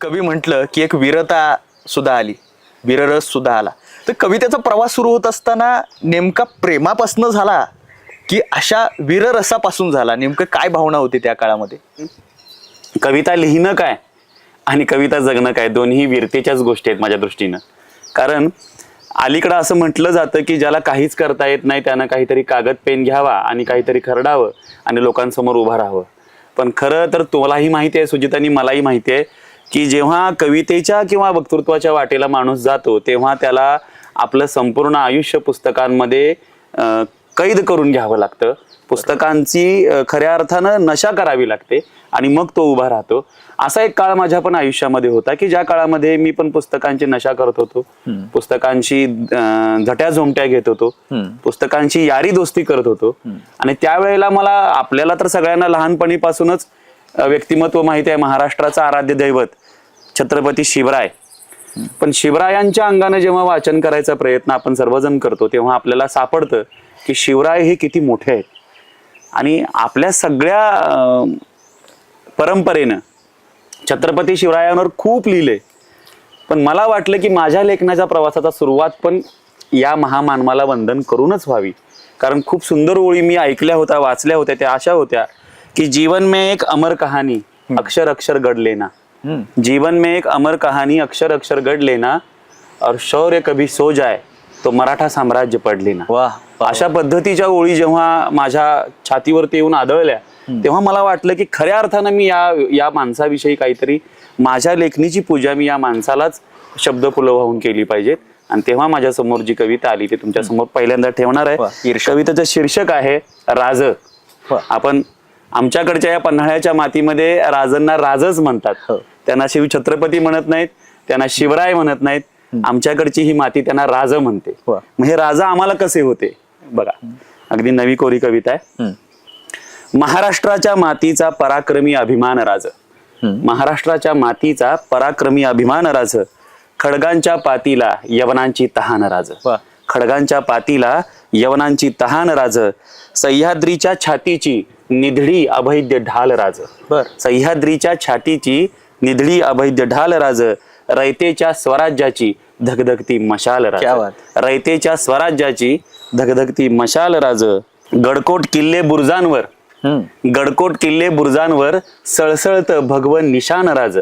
कवी म्हटलं की एक वीरता सुद्धा आली वीररस सुद्धा आला. तर कवितेचा प्रवास सुरू होत असताना नेमका प्रेमापासून झाला की अशा वीररसापासून झाला? नेमकं काय भावना होती त्या काळामध्ये? कविता लिहिणं काय आणि कविता जगणं काय? दोन्ही वीरतेच्याच गोष्टी आहेत माझ्या दृष्टीनं. कारण अलीकडं असं म्हटलं जातं की ज्याला काहीच करता येत नाही त्यानं काहीतरी कागद पेन घ्यावा आणि काहीतरी खरडावं आणि लोकांसमोर उभं राहावं. पण खरं तर तुलाही माहिती आहे सुजितानी मलाही माहिती आहे की जेव्हा कवितेच्या किंवा वक्तृत्वाच्या वाटेला माणूस जातो तेव्हा त्याला आपलं संपूर्ण आयुष्य पुस्तकांमध्ये कैद करून घ्यावं लागतं. पुस्तकांची खऱ्या अर्थानं नशा करावी लागते आणि मग तो उभा राहतो. असा एक काळ माझ्या पण आयुष्यामध्ये होता की ज्या काळामध्ये मी पण पुस्तकांची नशा करत होतो. पुस्तकांची झट्या झोमट्या घेत होतो. पुस्तकांची यारी दोस्ती करत होतो. आणि त्यावेळेला मला आपल्याला तर सगळ्यांना लहानपणीपासूनच व्यक्तिमत्व माहिती आहे. महाराष्ट्राचं आराध्य दैवत. छत्रपती शिवराय. पण शिवरायांच्या अंगाने जेव्हा वाचन करायचा प्रयत्न आपण सर्वजण करतो तेव्हा आपल्याला सापडतं की शिवराय हे किती मोठे आहेत. आणि आपल्या सगळ्या परंपरेनं छत्रपती शिवरायांवर खूप लिहिले पण मला वाटलं की माझ्या लेखनाच्या प्रवासाचा सुरुवात पण या महामानवाला वंदन करूनच व्हावी. कारण खूप सुंदर ओळी मी ऐकल्या होत्या वाचल्या होत्या त्या अशा होत्या की जीवन में एक अमर कहाणी अक्षर अक्षर घडले ना जीवन में एक अमर कहानी अक्षर अक्षर गढ़ लेना और शौर्य कभी सो जाए तो मराठा साम्राज्य पड लेना. वाह अशा पद्धतीच्या ओळी जेव्हा माझ्या छातीवरती येऊन आदळल्या तेव्हा मला वाटलं की खऱ्या अर्थानं मी या या माणसाविषयी काहीतरी माझ्या लेखणीची पूजा मी या माणसालाच शब्द वाहून केली पाहिजेत. आणि तेव्हा माझ्यासमोर जी कविता आली ती तुमच्यासमोर पहिल्यांदा ठेवणार आहे. कवितेचं शीर्षक आहे राज. आपण आमच्याकडच्या या पन्हाळ्याच्या मातीमध्ये राजांना राजच म्हणतात. हो. त्यांना शिव छत्रपती म्हणत नाहीत त्यांना शिवराय म्हणत नाहीत. आमच्याकडची ही माती त्यांना राज म्हणते. मग हे राजा आम्हाला कसे होते? बघा. अगदी नवी कोरी कविता आहे. महाराष्ट्राच्या मातीचा पराक्रमी अभिमान राज. महाराष्ट्राच्या मातीचा पराक्रमी अभिमान राज. खडगांच्या पातीला यवनांची तहान राज. खडगांच्या पातीला यवनांची तहान राज. सह्याद्रीच्या छातीची निधडी अभैद्य ढाल राज बर. सह्याद्रीच्या छातीची निधडी अभैद्य ढाल राज रयतेच्या स्वराज्याची धगधगती मशाल राज. रयतेच्या स्वराज्याची धगधगती मशाल राज गडकोट किल्ले बुरुजांवर. गडकोट किल्ले बुरुजांवर सळसळत भगवन निशान राज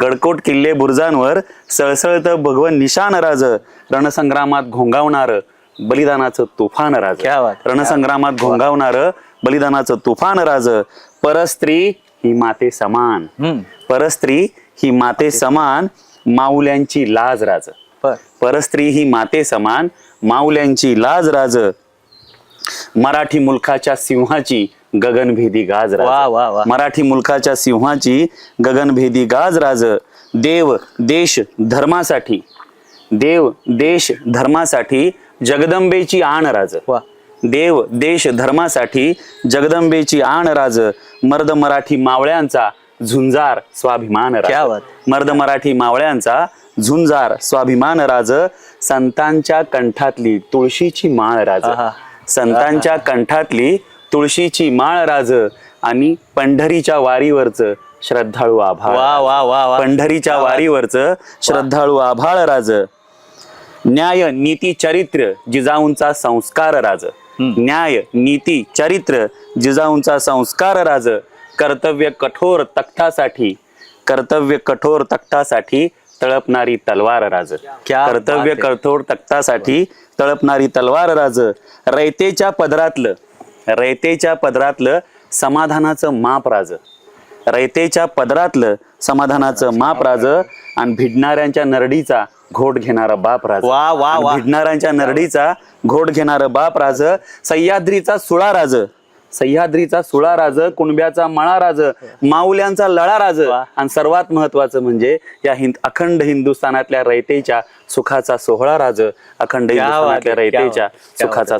गडकोट किल्ले बुरुजांवर सळसळत भगवन निशान राज रणसंग्रामात घोंगावणार बलिदानाचं तुफान राज. रणसंग्रामात घोंगावणार बलिदानाचं तुफान राज. परस्त्री ही माते समान. परस्त्री ही माते समान माऊल्यांची लाज राज. परस्त्री ही माते समान माऊल्यांची लाज राज. मराठी मुलखाच्या सिंहाची गगनभेदी गाज वा, वा, वा. राज मराठी मुलखाच्या सिंहाची गगनभेदी गाज राज. देव देश धर्मासाठी. देव देश धर्मासाठी जगदंबेची आण राज. देव देश धर्मासाठी जगदंबेची आण राज. मर्द मराठी मावळ्यांचा झुंजार स्वाभिमान राज. मर्द मराठी मावळ्यांचा झुंजार स्वाभिमान राज. संतांच्या कंठातली तुळशीची माळ राज. संतांच्या कंठातली तुळशीची माळ राज. आणि पंढरीच्या वारीवरच श्रद्धाळू आभाळ वा वा वा वा. पंढरीच्या वारीवरच श्रद्धाळू आभाळ राज. न्याय नीती चरित्र जिजाऊंचा संस्कार राज. न्याय नीती चरित्र जिजाऊंचा संस्कार राज. कर्तव्य कठोर तख्तासाठी कर्तव्य कठोर तख्तासाठी तळपणारी तलवार राज. क्या कर्तव्य. कठोर तख्तासाठी तळपणारी तलवार राज. रयतेच्या पदरातलं रयतेच्या पदरातलं समाधानाचं माप राज. रयतेच्या पदरातलं समाधानाचं माप राज. आणि भिडणाऱ्यांच्या नरडीचा घोट घेणारा बाप राज. वा, वा, वा. नरडीचा घोट घेणारा बाप राज सह्याद्रीचा सुळा राज. सह्याद्रीचा सुळा राज कुणब्याचा मळा राज माऊल्यांचा लळा राज. आणि सर्वात महत्वाचं म्हणजे या हिंद अखंड हिंदुस्थानातल्या रयतेच्या सुखाचा सोहळा राज. अखंड हिंदुस्थानातल्या रयतेच्या सुखाचा